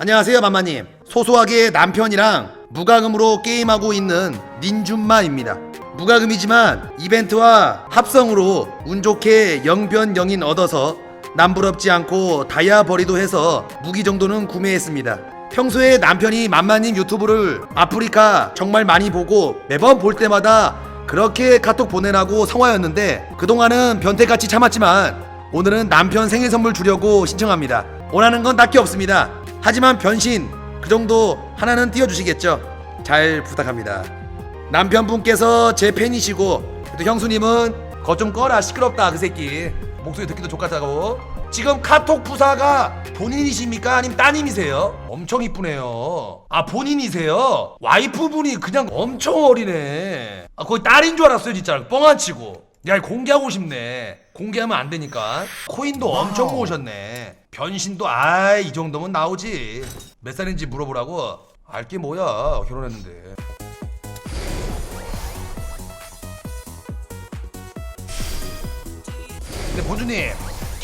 안녕하세요 맘마님. 소소하게 남편이랑 무과금으로 게임하고 있는 닌준마입니다. 무과금이지만 이벤트와 합성으로 운 좋게 영변 영인 얻어서 남부럽지 않고 다이아버리도 해서 무기 정도는 구매했습니다 평소에 남편이 맘마님 유튜브를 아프리카 정말 많이 보고 매번 볼 때마다 그렇게 카톡 보내라고 성화였는데 그동안은 변태같이 참았지만 오늘은 남편 생일 선물 주려고 신청합니다. 원하는 건 딱히 없습니다. 하지만 변신 그 정도 하나는 띄워주시겠죠? 잘 부탁합니다. 남편분께서 제 팬이시고 또 형수님은 거 좀 꺼라 시끄럽다 그 새끼 목소리 듣기도 좋겠다고 지금 카톡 부사가 본인이십니까? 아니면 따님이세요? 엄청 이쁘네요. 아 본인이세요? 와이프분이 그냥 엄청 어리네. 아 거의 딸인 줄 알았어요 진짜 뻥안 치고. 야 공개하고 싶네. 공개하면 안 되니까. 코인도 엄청 모으셨네. 변신도 아이 이 정도면 나오지. 몇 살인지 물어보라고. 알게 뭐야 결혼했는데. 근데 본주님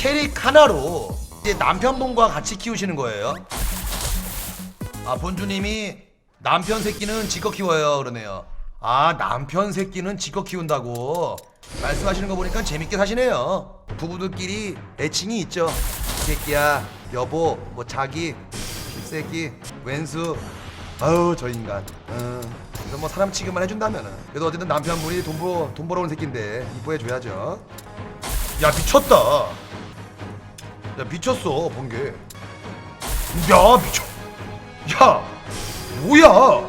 캐릭 하나로 이제 남편분과 같이 키우시는 거예요? 아 본주님이 남편 새끼는 지껏 키워요 그러네요. 아 남편 새끼는 지껏 키운다고. 말씀하시는 거 보니까 재밌게 사시네요. 부부들끼리 애칭이 있죠. 이 새끼야 여보 뭐 자기 새끼 왼수. 아유 저 인간. 어, 이건 뭐 사람 취급만 해준다면은. 그래도 어쨌든 남편분이 돈, 벌, 돈 벌어온 새끼인데 이뻐해 줘야죠. 야 미쳤다 야 미쳤어 번개. 야 미쳐. 야 뭐야?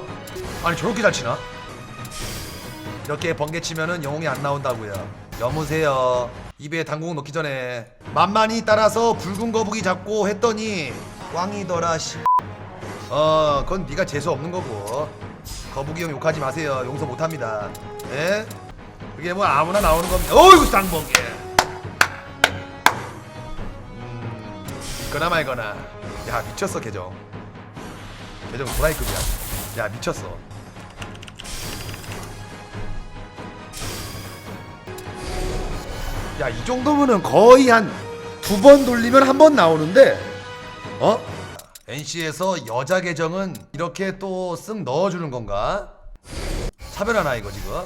아니 저렇게 잘 치나? 이렇게 번개 치면은 영웅이 안 나온다고요. 여무세요. 입에 당국 넣기 전에 만만히 따라서 붉은 거북이 잡고 했더니 꽝이더라 씨. 어 그건 네가 재수 없는 거고. 거북이 형 욕하지 마세요. 용서 못합니다. 예? 그게 뭐 아무나 나오는 겁니다. 어이구 쌍번개 이거나 말거나 야 미쳤어 계정 계정 도라이급이야 야 미쳤어 야 이 정도면은 거의 한 두 번 돌리면 한 번 나오는데 어? NC에서 여자 계정은 이렇게 또 쓱 넣어주는 건가? 차별하나 이거 지금?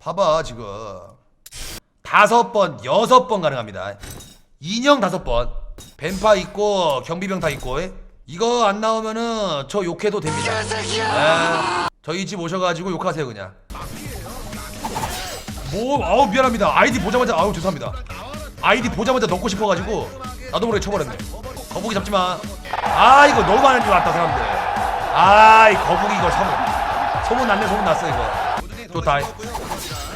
봐봐 지금 다섯 번, 여섯 번 가능합니다. 인형 다섯 번. 뱀파 있고 경비병 다 있고. 예? 이거 안 나오면은 저 욕해도 됩니다. 예. 저희 집 오셔가지고 욕하세요 그냥. 뭐? 아우 미안합니다. 아이디 보자마자 아우 죄송합니다. 아이디 보자마자 넣고 싶어가지고 나도 모르게 쳐버렸네. 거북이 잡지 마. 아 이거 너무 많은 줄 알았다 사람들. 아 이 거북이 이거 소문. 소문 났네 소문 났어 이거. 좋다.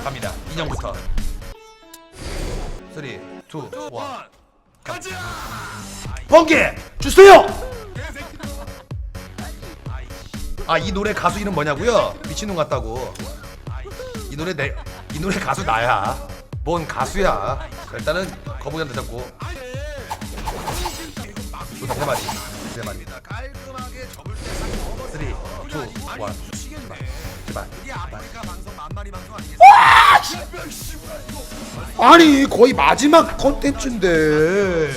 갑니다. 인형부터. 3, 2, 1 가자! 번개 주세요! 아 이 노래 가수 이름 뭐냐고요? 미친놈 같다고. 이 노래 내 이 노래 가수 나야. 뭔 가수야? 일단은 거북이한테 잡고. 좋다 세 마리 세 마리 3, 2, 1 제발 제발 아니 거의 마지막 컨텐츠인데.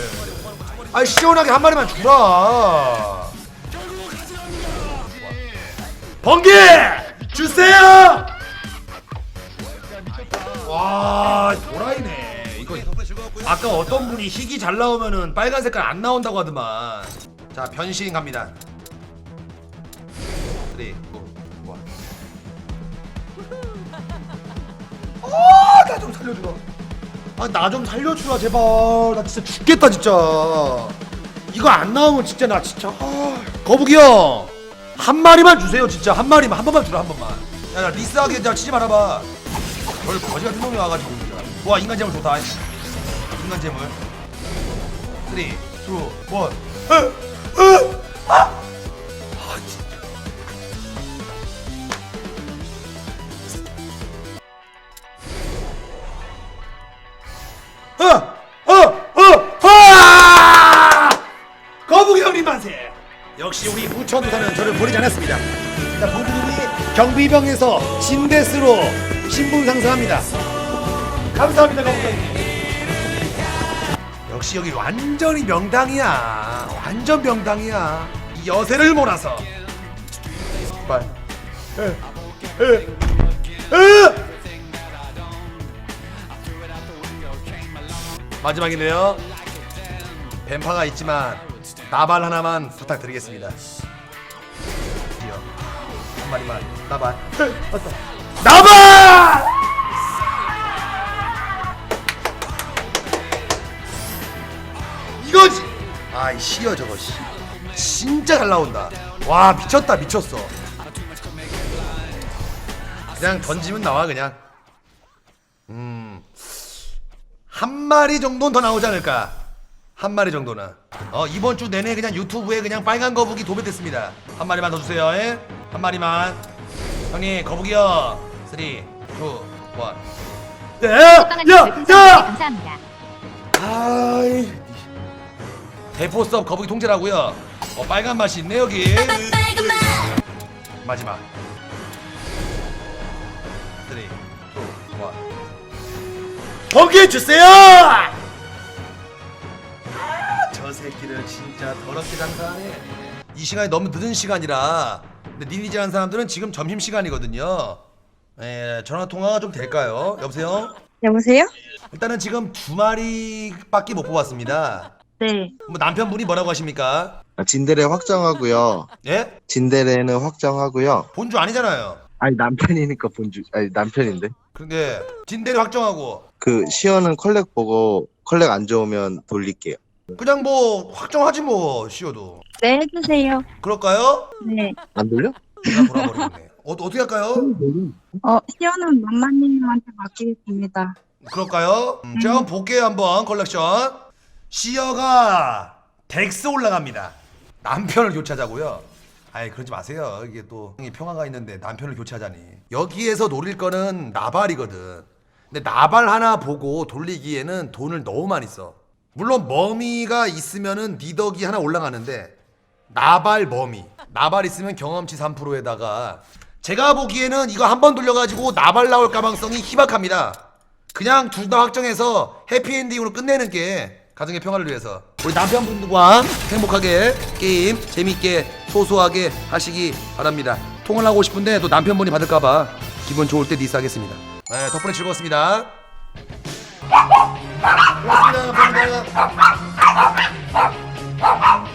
아니 시원하게 한 마리만 주라. 번개! 주세요! 와 도라이네. 이거 아까 어떤 분이 희귀 잘 나오면은 빨간 색깔 안 나온다고 하더만. 자 변신 갑니다. 3 2 1 아, 나 좀 살려주라. 아, 나 좀 살려주라, 제발. 나 진짜 죽겠다, 진짜. 이거 안 나오면 진짜 나 진짜. 아, 거북이 형. 한 마리만 주세요, 진짜. 한 마리만. 한 번만 주라, 한 번만. 야, 나 리스하게 자 치지 말아봐. 별 거지 같은 놈이 와가지고. 진짜. 와, 인간 재물 좋다. 인간 재물. 3, 2, 1. 으, 으, 아! 아, 역시 우리 부천도사는 저를 버리지 않았습니다. 일단 봉준님이 경비병에서 진대스로 신분 상승합니다. 감사합니다, 경비병님. 역시 여기 완전히 명당이야. 완전 명당이야. 이 여세를 몰아서. 빨. 에, 에, 에! 마지막인데요. 뱀파가 있지만 나발 하나만 부탁드리겠습니다. 드디어 한 마리만 나발. 왔다. 나발! 이거지. 아이 씨여 저거 씨. 진짜 잘 나온다. 와 미쳤다 미쳤어. 그냥 던지면 나와 그냥. 음. 한 마리 정도는 더 나오지 않을까? 한 마리 정도는. 어 이번 주 내내 그냥 유튜브에 그냥 빨간 거북이 도배됐습니다. 한 마리만 더 주세요. 예? 한 마리만. 형님 거북이요. 3, 2, 1. 야, 야, 야! 감사합니다. 아이 대포 섭 거북이 통째라고요. 어 빨간 맛이 있네 여기. 마지막. 3, 2, 1. 거기에 주세요. 새끼를 진짜 더럽게 장사하네. 이 시간이 너무 늦은 시간이라. 근데 니니지 하는 사람들은 지금 점심 시간이거든요. 예, 전화 통화가 좀 될까요? 여보세요? 여보세요? 일단은 지금 두 마리밖에 못 뽑았습니다. 네. 뭐 남편분이 뭐라고 하십니까? 아, 진데레 확정하고요. 예? 진데레는 확정하고요. 본주 아니잖아요. 아니 남편이니까 본주 아니 남편인데. 근데 진대를 확정하고 그 시연은 컬렉 보고 컬렉 안 좋으면 돌릴게요. 그냥 뭐 확정하지 뭐 시어도 네, 해주세요. 그럴까요? 네. 안 돌려? 내가 돌아버리겠네. 어, 어떻게 할까요? 어, 시연은 맘마님한테 맡기겠습니다. 그럴까요? 음, 제가 한번 볼게요 한번 컬렉션 시어가 덱스 올라갑니다 남편을 교체하자고요 아이 그러지 마세요 이게 또 형이 평화가 있는데 남편을 교체하자니 여기에서 노릴 거는 나발이거든 근데 나발 하나 보고 돌리기에는 돈을 너무 많이 써 물론 머미가 있으면은 니덕이 하나 올라가는데 나발 머미. 나발 있으면 경험치 3%에다가 제가 보기에는 이거 한 번 돌려가지고 나발 나올 가능성이 희박합니다. 그냥 둘 다 확정해서 해피엔딩으로 끝내는 게 가정의 평화를 위해서. 우리 남편분들과 행복하게 게임 재밌게 소소하게 하시기 바랍니다. 통화를 하고 싶은데 또 남편분이 받을까봐 기분 좋을 때 디스하겠습니다. 네, 덕분에 즐거웠습니다 고맙습니다. 감사합니다